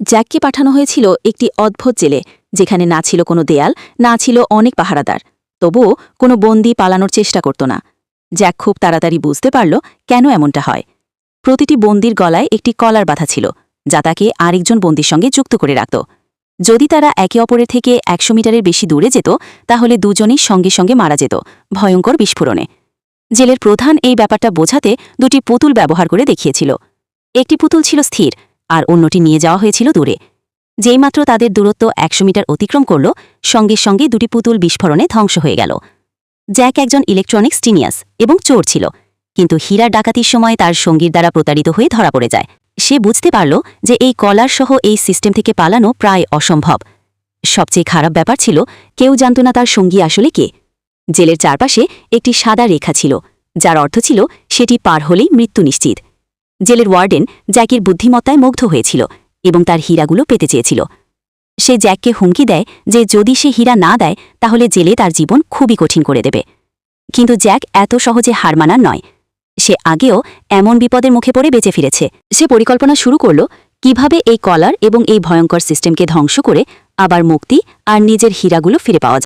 জ্যাককে পাঠানো হয়েছিল একটি অদ্ভুত জেলে, যেখানে না ছিল কোনো দেয়াল, না ছিল অনেক পাহারাদার। তবুও কোনো বন্দি পালানোর চেষ্টা করত না। জ্যাক খুব তাড়াতাড়ি বুঝতে পারল কেন এমনটা হয়। প্রতিটি বন্দির গলায় একটি কলার বাঁধা ছিল, যা তাকে আরেকজন বন্দির সঙ্গে যুক্ত করে রাখত। যদি তারা একে অপরের থেকে একশো মিটারের বেশি দূরে যেত, তাহলে দুজনেই সঙ্গে সঙ্গে মারা যেত, ভয়ঙ্কর বিস্ফোরণে। জেলের প্রধান এই ব্যাপারটা বোঝাতে দুটি পুতুল ব্যবহার করে দেখিয়েছিল। একটি পুতুল ছিল স্থির আর অন্যটি নিয়ে যাওয়া হয়েছিল দূরে। যেইমাত্র তাদের দূরত্ব একশো মিটার অতিক্রম করল, সঙ্গে সঙ্গে দুটি পুতুল বিস্ফোরণে ধ্বংস হয়ে গেল। জ্যাক একজন ইলেকট্রনিক্স টিনিয়াস এবং চোর ছিল, কিন্তু হীরার ডাকাতির সময় তার সঙ্গীর দ্বারা প্রতারিত হয়ে ধরা পড়ে যায়। সে বুঝতে পারল যে এই কলার সহ এই সিস্টেম থেকে পালানো প্রায় অসম্ভব। সবচেয়ে খারাপ ব্যাপার ছিল, কেউ জানত না তার সঙ্গী আসলে কে। জেলের চারপাশে একটি সাদা রেখা ছিল, যার অর্থ ছিল সেটি পার হলেই মৃত্যু নিশ্চিত। জেলের ওয়ার্ডেন জ্যাকের বুদ্ধিমত্তায় মুগ্ধ হয়েছিল এবং তার হীরাগুলো পেতে চেয়েছিল। সে জ্যাককে হুমকি দেয় যে যদি সে হীরা না দেয়, তাহলে জেলে তার জীবন খুবই কঠিন করে দেবে। কিন্তু জ্যাক এত সহজে হার মানার নয়। সে আগেও এমন বিপদের মুখে পড়ে বেঁচে ফিরেছে। সে পরিকল্পনা শুরু করল কীভাবে এই কলার এবং এই ভয়ঙ্কর সিস্টেমকে ধ্বংস করে আবার মুক্তি আর নিজের হীরাগুলো ফিরে পাওয়া যায়।